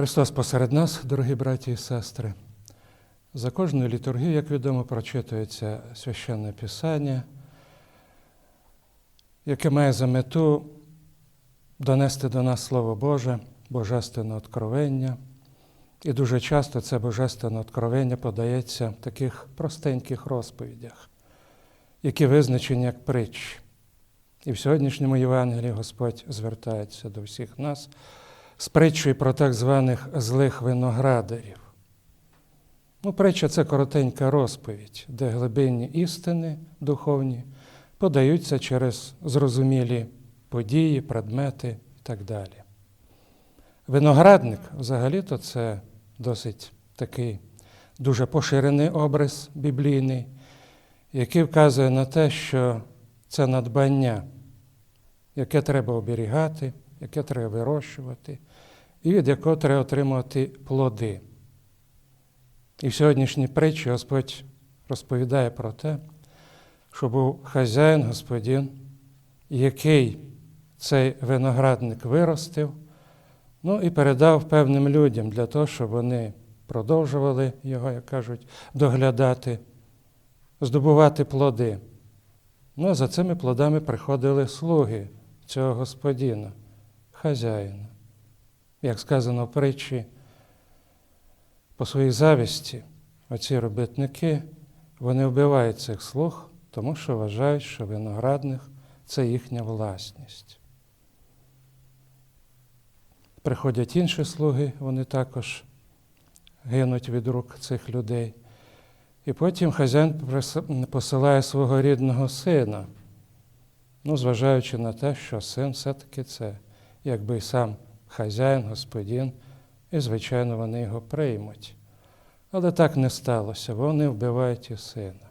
Христос посеред нас, дорогі браті і сестри. За кожною літургією, як відомо, прочитується священне Писання, яке має за мету донести до нас Слово Боже, Божественне откровення. І дуже часто це Божественне откровення подається в таких простеньких розповідях, які визначені як притчі. І в сьогоднішньому Євангелії Господь звертається до всіх нас з притчою про так званих злих виноградарів. Ну, Притча це коротенька розповідь, де глибинні істини духовні подаються через зрозумілі події, предмети і так далі. Виноградник взагалі-то це досить такий дуже поширений образ біблійний, який вказує на те, що це надбання, яке треба оберігати, яке треба вирощувати, і від якого треба отримувати плоди. І в сьогоднішній притчі Господь розповідає про те, що був хазяїн, господин, який цей виноградник виростив, ну і передав певним людям для того, щоб вони продовжували його, як кажуть, доглядати, здобувати плоди. Ну, а за цими плодами приходили слуги цього господина, хазяїна. Як сказано в притчі, по своїй завісті оці робітники вони вбивають цих слуг, тому що вважають, що виноградник це їхня власність. Приходять інші слуги, вони також гинуть від рук цих людей. І потім хазяїн посилає свого рідного сина, ну, зважаючи на те, що син все-таки це, якби сам хазяїн, господин, і, звичайно, вони його приймуть. Але так не сталося, вони вбивають і сина.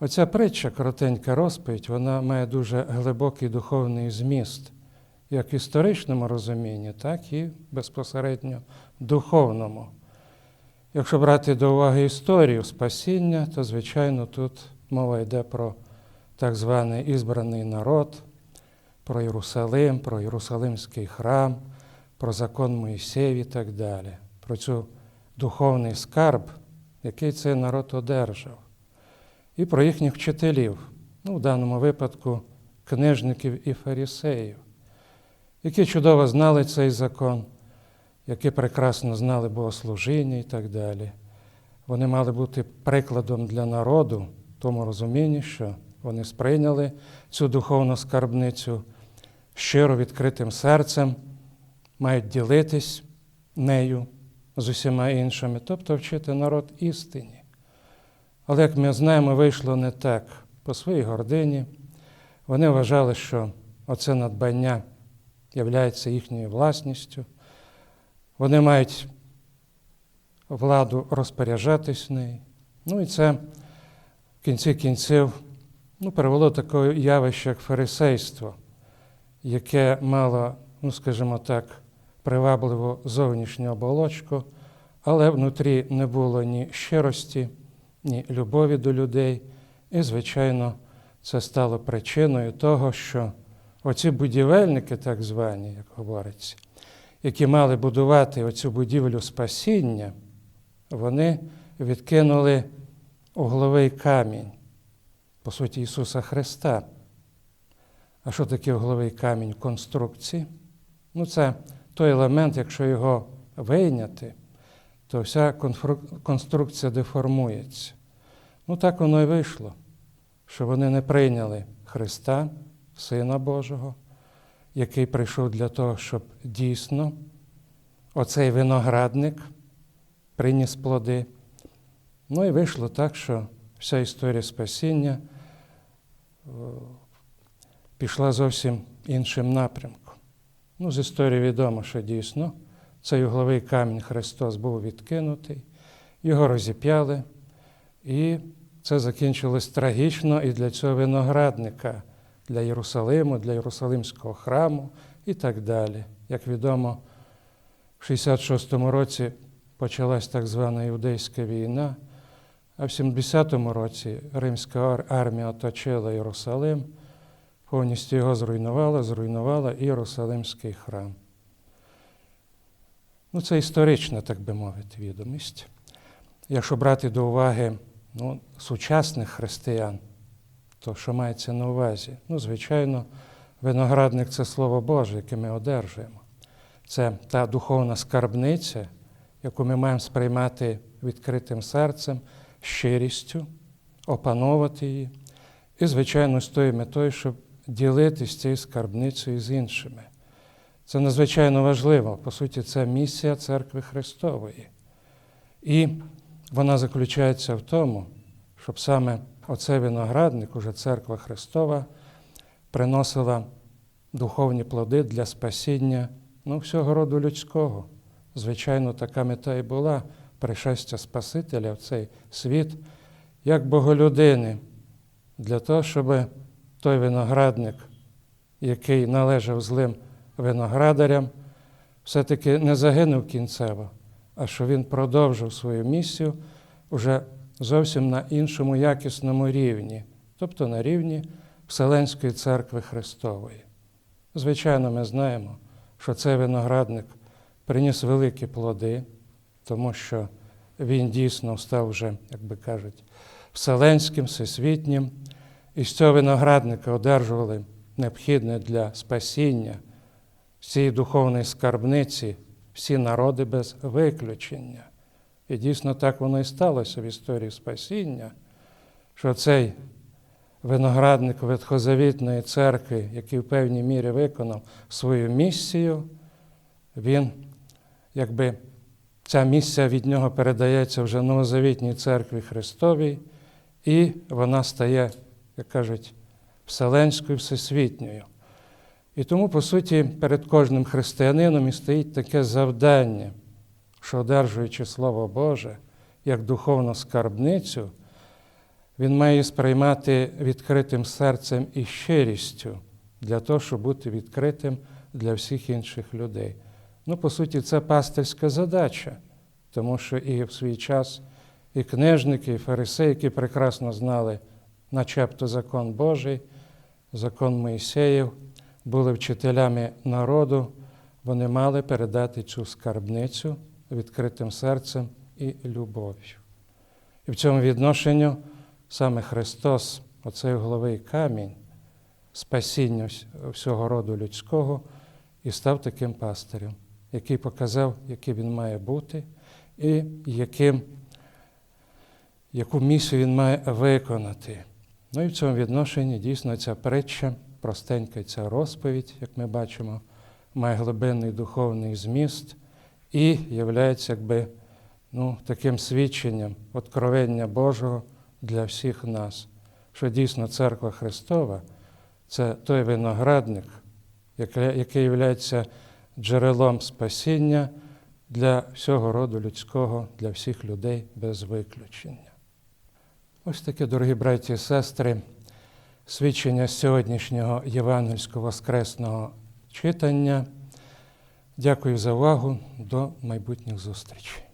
Оця притча, коротенька розповідь, вона має дуже глибокий духовний зміст, як в історичному розумінні, так і безпосередньо духовному. Якщо брати до уваги історію спасіння, то, звичайно, тут мова йде про так званий ізбраний народ, про Єрусалим, про Єрусалимський храм, про закон Моїсеїв і так далі, про цю духовний скарб, який цей народ одержав, і про їхніх вчителів, ну, в даному випадку книжників і фарісеїв, які чудово знали цей закон, які прекрасно знали богослужіння і так далі. Вони мали бути прикладом для народу в тому розумінні, що вони сприйняли цю духовну скарбницю щиро відкритим серцем, мають ділитись нею з усіма іншими, тобто вчити народ істині. Але, як ми знаємо, вийшло не так по своїй гордині. Вони вважали, що оце надбання є їхньою власністю. Вони мають владу розпоряджатись нею. Ну і це в кінці кінців ну, перевело таке явище, як фарисейство, яке мало, ну, скажімо так, привабливу зовнішню оболочку, але внутрі не було ні щирості, ні любові до людей. І, звичайно, це стало причиною того, що оці будівельники, так звані, як говориться, які мали будувати оцю будівлю спасіння, вони відкинули угловий камінь, по суті, Ісуса Христа. А що таке угловий камінь конструкції? Ну, це той елемент, якщо його вийняти, то вся конструкція деформується. Ну, так воно і вийшло, що вони не прийняли Христа, Сина Божого, який прийшов для того, щоб дійсно оцей виноградник приніс плоди. Ну і вийшло так, що вся історія спасіння пішла зовсім іншим напрямком. Ну, з історії відомо, що дійсно цей угловий камінь Христос був відкинутий, його розіп'яли, і це закінчилось трагічно і для цього виноградника, для Єрусалиму, для Єрусалимського храму і так далі. Як відомо, в 66-му році почалась так звана Іудейська війна, а в 70-му році Римська армія оточила Єрусалим повністю його зруйнувала, зруйнувала Єрусалимський храм. Ну, це історична, так би мовити, відомість. Якщо брати до уваги ну, сучасних християн, то що мається на увазі? Ну, звичайно, виноградник це Слово Боже, яке ми одержуємо. Це та духовна скарбниця, яку ми маємо сприймати відкритим серцем, щирістю, опановувати її. І, звичайно, з тою метою, щоб ділитися цією скарбницею з іншими. Це надзвичайно важливо. По суті, це місія церкви Христової. І вона заключається в тому, щоб саме оцей виноградник, уже церква Христова, приносила духовні плоди для спасіння ну, всього роду людського. Звичайно, така мета і була пришестя Спасителя в цей світ, як боголюдини, для того, щоб той виноградник, який належав злим виноградарям, все-таки не загинув кінцево, а що він продовжив свою місію уже зовсім на іншому якісному рівні, тобто на рівні Вселенської церкви Христової. Звичайно, ми знаємо, що цей виноградник приніс великі плоди, тому що він дійсно став вже, як би кажуть, вселенським, всесвітнім, і з цього виноградника одержували необхідне для спасіння цієї духовної скарбниці всі народи без виключення. І дійсно так воно і сталося в історії спасіння, що цей виноградник Ветхозавітної церкви, який в певній мірі виконав свою місію, він, якби ця місія від нього передається вже новозавітній церкві Христовій, і вона стає, як кажуть, вселенською, всесвітньою. І тому, по суті, перед кожним християнином і стоїть таке завдання, що, одержуючи Слово Боже як духовну скарбницю, він має сприймати відкритим серцем і щирістю для того, щоб бути відкритим для всіх інших людей. Ну, по суті, це пастирська задача, тому що і в свій час і книжники, і фарисеї, які прекрасно знали, начебто закон Божий, закон Моїсеїв, були вчителями народу, вони мали передати цю скарбницю відкритим серцем і любов'ю. І в цьому відношенню саме Христос, оцей головий камінь, спасіння всього роду людського, і став таким пастирем, який показав, який він має бути, і яким, яку місію він має виконати. Ну і в цьому відношенні дійсно ця притча, простенька ця розповідь, як ми бачимо, має глибинний духовний зміст і є якби ну, таким свідченням откровення Божого для всіх нас, що дійсно церква Христова це той виноградник, який є джерелом спасіння для всього роду людського, для всіх людей без виключення. Ось таке, дорогі браті і сестри, свідчення сьогоднішнього євангельського воскресного читання. Дякую за увагу. До майбутніх зустрічей.